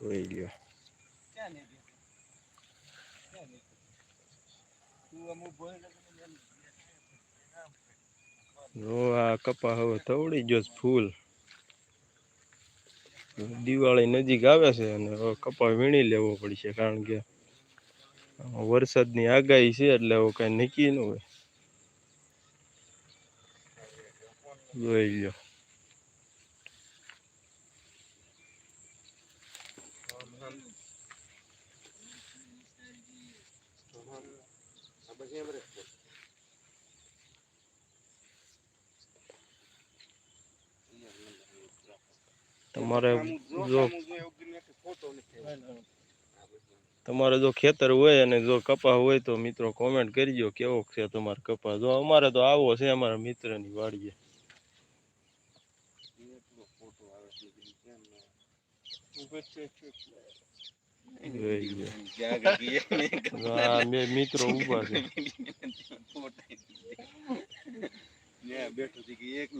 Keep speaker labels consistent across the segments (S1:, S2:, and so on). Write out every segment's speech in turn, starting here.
S1: જોઈ લ્યો જો આ કપા હવે તવડી ગયો ફૂલ. દિવાળી નજીક આવે છે અને હવે કપા વીણી લેવો પડશે કારણ કે વરસાદની આગાહી છે એટલે હવે કઈ નક્કી ન હોય. જોઈ લ્યો.
S2: આ બધી એમ રહે.
S1: તમારે
S2: આમ જો,
S1: જો
S2: આમ જો એવું કરીને કે ફોટો નથી આવ્યો. આ બધું.
S1: તમારે જો ખેતર હોય અને જો કપા હોય તો મિત્રો કોમેન્ટ કરજો કેવો છે તમારો કપા જો અમારે તો આવો છે અમારા મિત્રની વાડીએ
S2: એટલો ફોટો આવે છે
S1: બે મિત્રો ઊભા છે
S2: બેઠો કે એક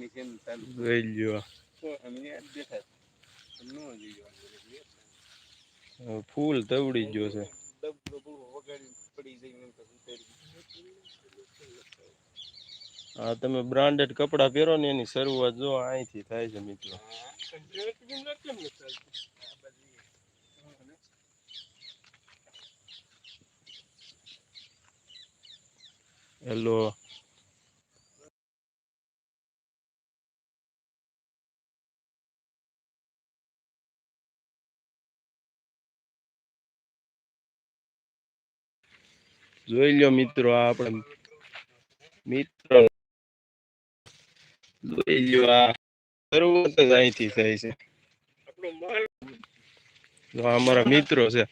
S1: ફૂલ તવડી ગયો છે આ તમે બ્રાન્ડેડ કપડાં પહેરો ને એની શરૂઆત જો અહીંથી થાય છે મિત્રો. હેલો જોઈ લ્યો મિત્રો આપણે મિત્ર જોઈ લ્યો આ શરૂઆત જ અહીંથી થાય છે. જો અમારા મિત્રો છે.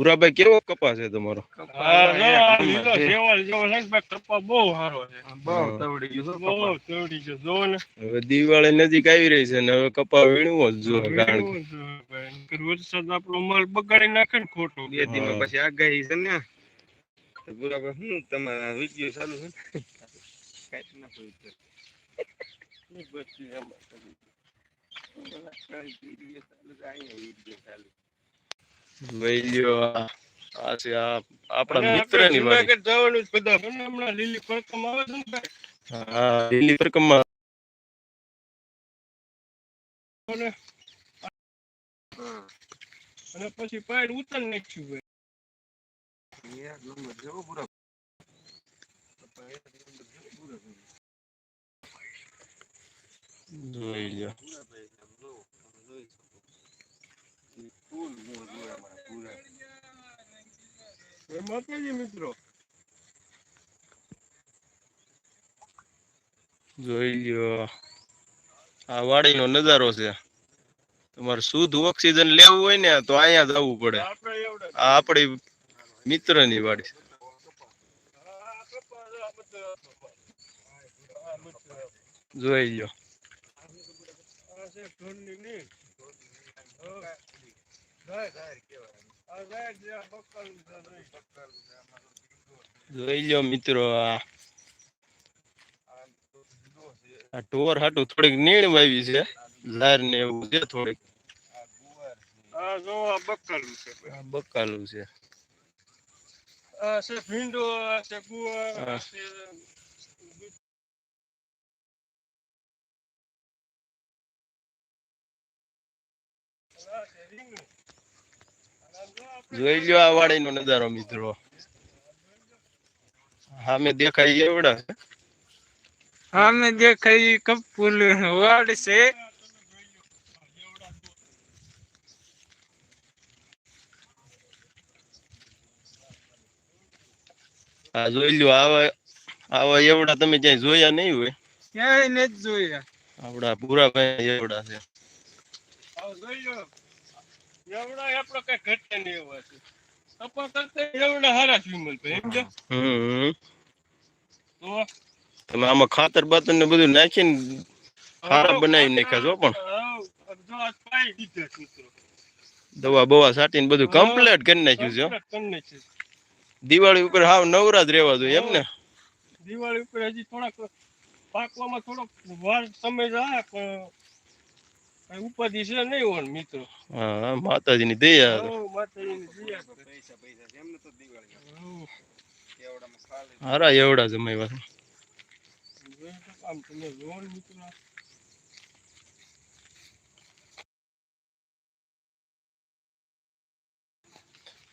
S1: પુરાભાઈ કેવો કપા છે તમારો?
S3: હા, જો આ લીલો સેવલ જેવો છે ને ભાઈ કપા બહુ સારો છે.
S2: બહુ તવડી ગયું છે
S3: બહુ ચવડી ગયો જોવો ને.
S1: હવે દિવાળી નજીક આવી રહી છે ને હવે કપા વીણવો જ જો કારણ
S3: વરસાદ આપણો માલ બગાડી નાખે ને ખોટો.
S2: બે
S1: દિવસ.
S2: પછી આગાહી છે ને. તો હું શું તમારા વીડિયો ચાલુ છે? ને ના કોઈ. કાંઈ ચાલુ છે, અહીંયા ચાલુ.
S1: જોઈ લ્યો આ છે આ આપણા મિત્રની વાડી
S3: જવાનું જ બધા. પણ હમણાં લીલી પડકમ આવે છે ને
S1: હા લીલી પ્રકમમાં
S3: અને અને પછી પાડ ઉતર નાખ્યું ભાઈ. મિત્રો
S1: જોઈ લ્યો. આ વાડીનો નજારો છે. તમારે શુદ્ધ ઓક્સિજન લેવું હોય ને તો અહીંયા જ પડે. આ આપણી મિત્રની વાડી. જોઈ લ્યો. જોઈ લ્યો મિત્રો આ. ટોર હાટું થોડીક નીણ વાવી છે. લાર ને એવું છે થોડીક.
S3: બકાલું છે. ભીંડો છે ગુવાર છે આ છે રીંગણ. આ જો આપણે
S1: જોઈ લ્યો આ વાડીનો નજારો મિત્રો. સામે દેખાય એવડા છે.
S4: સામે દેખાય કપૂલ વાડ છે.
S1: આ જોઈ લ્યો આવા આવા એવડા તમે ક્યાંય જોયા નહીં હોય.
S4: ક્યાંય નથી જોયા.
S1: આપડા પૂરા ભાઈ એવડા છે.
S3: જોઈ લો. એવડા આપણો કઈ ઘટે નહીં એવા છે. કપા કરતા એવડા હારા છે વિમલભાઈ સમજો
S1: હમ.
S3: તો
S1: તમે આમાં ખાતર બાતર ને બધું નાખીને હારા બનાવી નાખ્યા છો પણ. દવા બવા છાંટીને બધું કમ્પ્લીટ કરી નાખ્યું છે. દિવાળી ઉપર હાવ નવરાજ રહેવા જોઈએ એમ ને.
S3: દિવાળી ઉપર હજી થોડાક પાકવામાં થોડોક વાર સમય જાય પણ ઉપાધિ છે નહીં હોય મિત્રો.
S1: હા માતાજીની દયા
S3: માતાજીની દયા
S2: પૈસા પૈસા એમને તો દિવાળી
S3: હો.
S2: કેવડામાં ખાલી
S1: હારા એવડા જમાવ્યા
S3: જોઈ તો આમ તમે જોવો મિત્રો.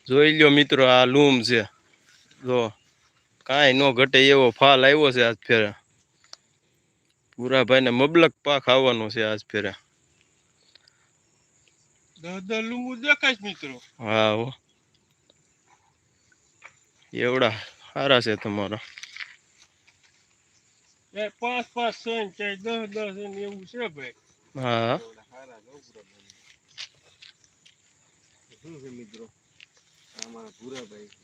S1: જોઈ લ્યો મિત્રો આ લૂમ છે. જો કાંઈ નો ઘટે એવો ફાલ આવ્યો છે આજ ફેરે. પૂરા ભાઈને મબલક પાક આવવાનો છે આજ ફેરે.
S3: દસ દસ લીંબુ દેખાય છે મિત્રો.
S1: હા એવડા સારા છે તમારા.
S3: એ પાંચ પાંચ છ ને ક્યાંય દસ દસ ને એવું છે ભાઈ.
S1: હા.
S2: હારા જો પૂરા શું છે મિત્રો? અમારા ભૂરાભાઈ છે.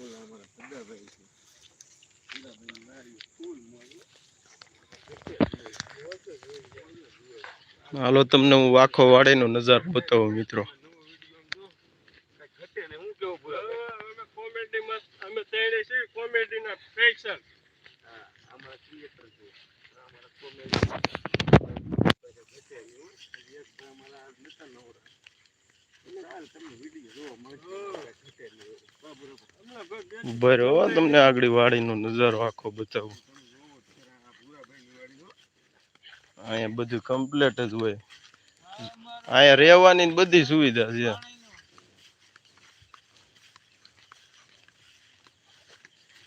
S2: ઓલા અમારા છે. ફૂલ.
S1: હાલો, તમને હું વાખો વાડીનો નજારો બતાવું મિત્રો
S2: કાંઈ ઘટે ને હું કેવું ભૂરાભાઈ
S3: અમે કોમેડીમાં અમે તેડે છે કોમેડીના સ્પેશિયલ
S2: હા અમારા ક્રિએટર છે આ અમારા કોમેડી ઘટે નહીં હો. હજી એક ભાઈ અમારા આજ નતા નવરા એટલે હાલ તમને વીડિયો જોવા મળશે કાંઈ ઘટે નહીં એવું. બા ભૂરાભાઈ.
S1: બરો તમને આગળ વાડીનો નજારો આખો બતાવું
S2: તમે જોવો તો ખરા આ ભૂરાભાઈની વાડી હો.
S1: અહીંયા બધું કમ્પ્લીટ જ હોય. અહીંયા રહેવાની બધી સુવિધા છે.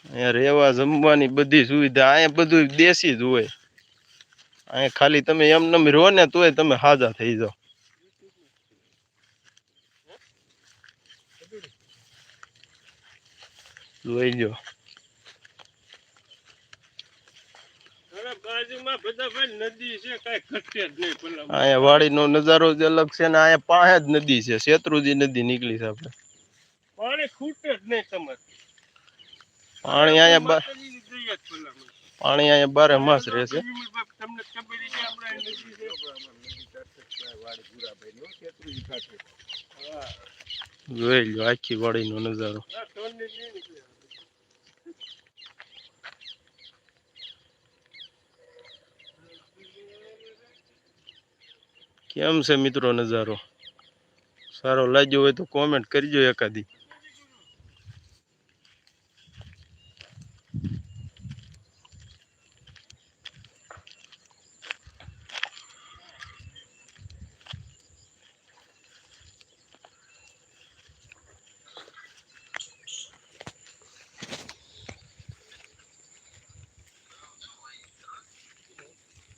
S1: અહીંયા રહેવા, જમવાની બધી સુવિધા, અહીંયા બધું દેશી જ હોય. અહીંયા ખાલી તમે એમ નમ રહો ને તોય તમે હાજા થઈ જાઓ. જોઈ લો અહીંયા વાડીનો નજારો જ અલગ છે ને અહીંયા પાસે જ નદી છે શેત્રુજી નદી નીકળી છે આપણે.
S3: પાણી ખૂટે જ નહીં તમારે.
S1: પાણી અહીંયા. પાણી અહીંયા બારે માસ રહેશે
S3: તમને ખબર છે આપણે નદી છે.
S2: અમારા નદી કાંઠે જ છે આ વાડી ભૂરાભાઈની હો, શેત્રુંજી કાંઠે.
S3: હા
S1: જોઈ લો આખી વાડીનો નજારો
S3: આ ટોનની નહીં નીકળે
S1: કેમ છે મિત્રો નજારો? સારો લાગ્યો હોય તો કોમેન્ટ કરજો એકાદી.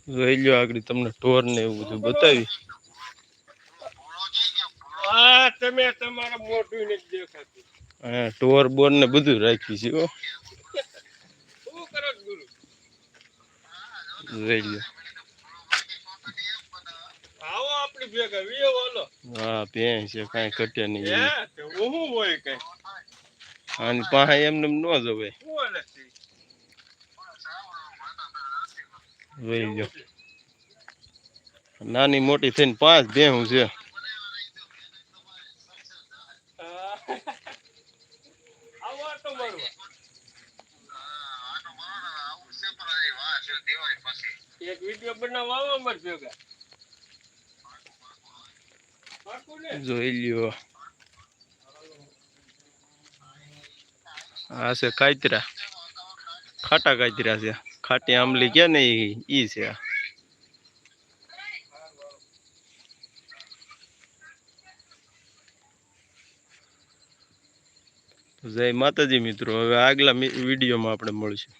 S1: જોઈ લો આગળ તમને ઢોર ને એવું બધું બતાવી.
S3: હા તમે તમારા મોઢું નથી દેખાતું.
S1: અહીંયા ઢોર બોર ને બધું રાખ્યું છે હો.
S3: કરો છો ગુરુ?
S1: જોઈ લો
S3: આવો આપણી ભેગા વિયો હાલો
S1: હા ભેંસ છે કાંઈ ઘટે નહીં
S3: હે હોય કઈ?
S1: આની પાસે એમને એમ ન જવાય
S3: શું હાલે છે?
S1: જોઈ નાની મોટી થઈને પાંચ ભેહું છે.
S3: હા. એક વીડિયો બનાવવા ભેગા
S1: જોઈ લ્યો. આ છે કાતરા ખાટા કાતરા છે. ખાટી આંબલી કે ને ઈ છે. આ. જય માતાજી મિત્રો. હવે આગલા વિડીયોમાં આપણે મળીશું.